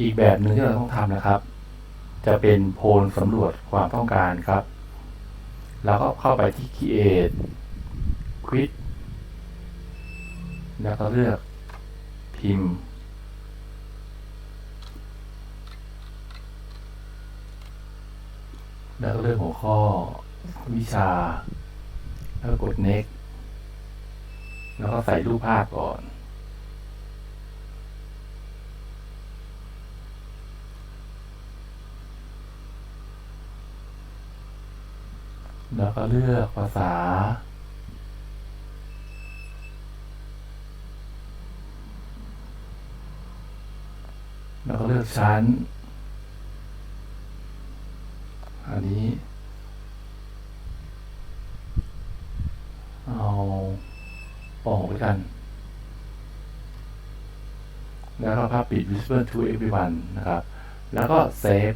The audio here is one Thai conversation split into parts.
อีกแบบหนึ่งที่เราต้องทำนะครับ จะเป็นโพลสำรวจความต้องการครับ แล้วก็เข้าไปที่ create quiz แล้วก็เลือกพิมพ์ แล้วก็เลือกหัวข้อวิชา แล้วก็กด next แล้วก็ใส่รูปภาพก่อน แล้วก็เลือกภาษา แล้วก็เลือกชั้น อันนี้ เอาปองด้วยกัน แล้วก็ภาพปิด visible to everyone นะครับ แล้วก็เซฟ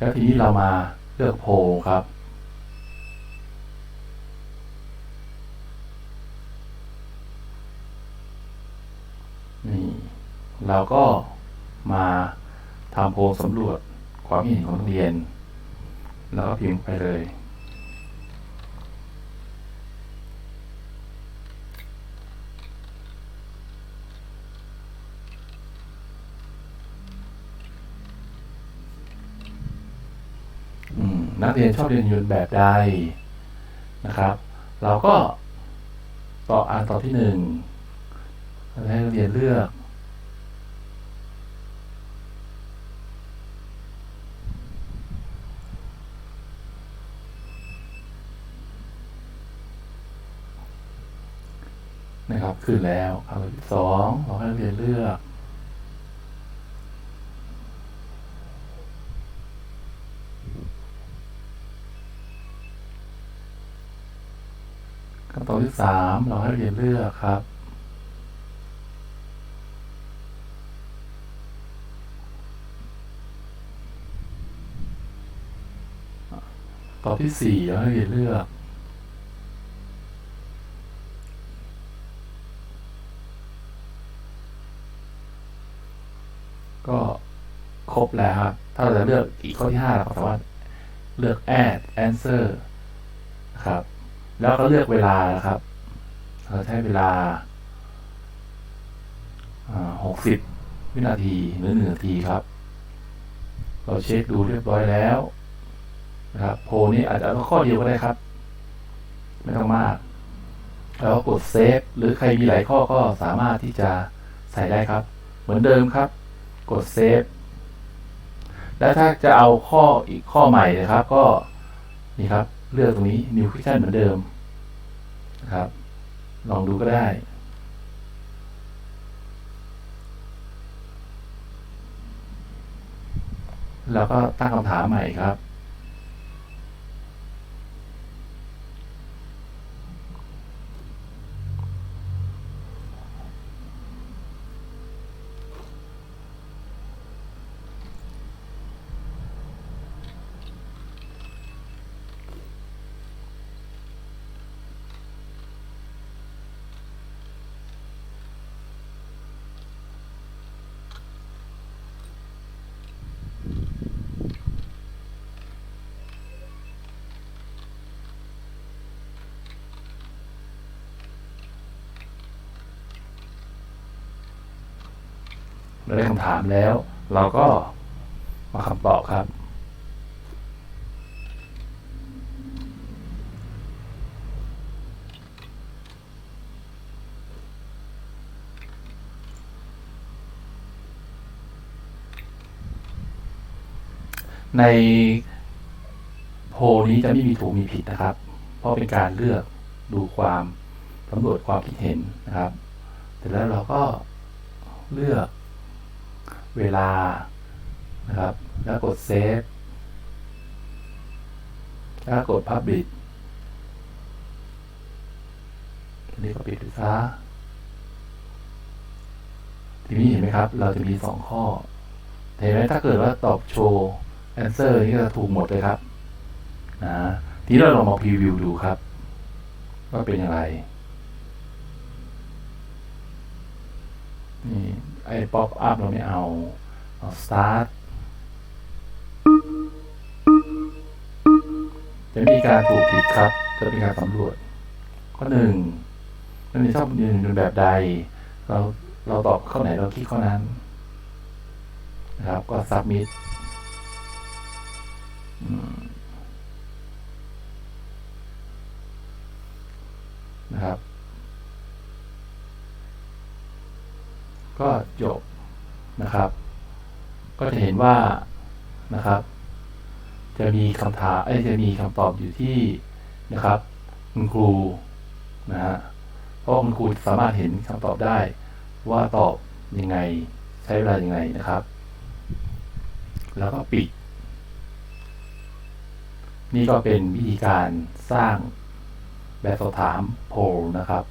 แล้วทีนี้เรามาเลือกโพลครับ นี่ เราก็มาทำโพลสำรวจความคิดเห็นของนักเรียน แล้วก็พิมพ์ไปเลย อืม นักเรียนชอบเรียนยนต์แบบใดนะครับ เราก็ต่ออ่านต่อที่หนึ่งให้นักเรียนเลือกนะครับขึ้นแล้วคำที่สองเราให้นักเรียนเลือก ขั้นตอนที่สามเราให้เรียนเลือกครับ ตอนที่สี่เราให้เรียนเลือก ก็ครบแล้วครับ ถ้าเราจะเลือกอีกข้อที่ห้าเราก็สามารถเลือก add answer ครับ แล้วก็เลือกเวลานะครับ เราใช้เวลาหกสิบวินาทีหรือหนึ่งนาทีครับ เราเช็คดูเรียบร้อยแล้วนะครับ โพลนี้อาจจะเอาข้อเดียวก็ได้ครับ ไม่ต้องมาก แล้วก็กดเซฟหรือใครมีหลายข้อก็สามารถที่จะใส่ได้ครับ เหมือนเดิมครับ กดเซฟแล้วถ้าจะเอาข้ออีกข้อใหม่นะครับ ก็นี่ครับ เลือกตรงนี้ new question เหมือนเดิมนะครับ ลองดูก็ได้แล้วก็ตั้งคำถามใหม่ครับ ได้คำถามแล้ว เราก็มาคำตอบครับ ในโพลนี้จะไม่มีถูกมีผิดนะครับ เพราะเป็นการเลือกดูความสำรวจความคิดเห็นนะครับ เสร็จแล้วเราก็เลือก เวลานะครับ แล้วกดเซฟแล้วกด Publish อันนี้ก็ปิดซะทีนี้เห็นไหมครับ เราจะมีสองข้อเห็นไหมถ้าเกิดว่าตอบโชว์ answer นี่ก็ถูกหมดเลยครับนะทีนี้เราลองมาพรีวิวดูครับ ว่าเป็นอย่างไรนี่ ไอ้ป๊อปอัพเราไม่เอาเอา start จะมีการถูกผิดครับ จะเป็นการสำรวจ ข้อหนึ่งมันมีชอบยืนเป็นแบบใด เราเราตอบข้อไหนเราคลิกข้อนั้นนะครับก็ submit นะครับ ก็จบนะครับ ก็จะเห็นว่านะครับ จะมีคำถามเอ้จะมีคำตอบอยู่ที่นะครับคุณครูนะฮะเพราะคุณครูสามารถเห็นคำตอบได้ ว่าตอบยังไงใช้เวลายังไงนะครับ แล้วก็ปิด นี่ก็เป็นวิธีการสร้างแบบสอบถามโพลนะครับ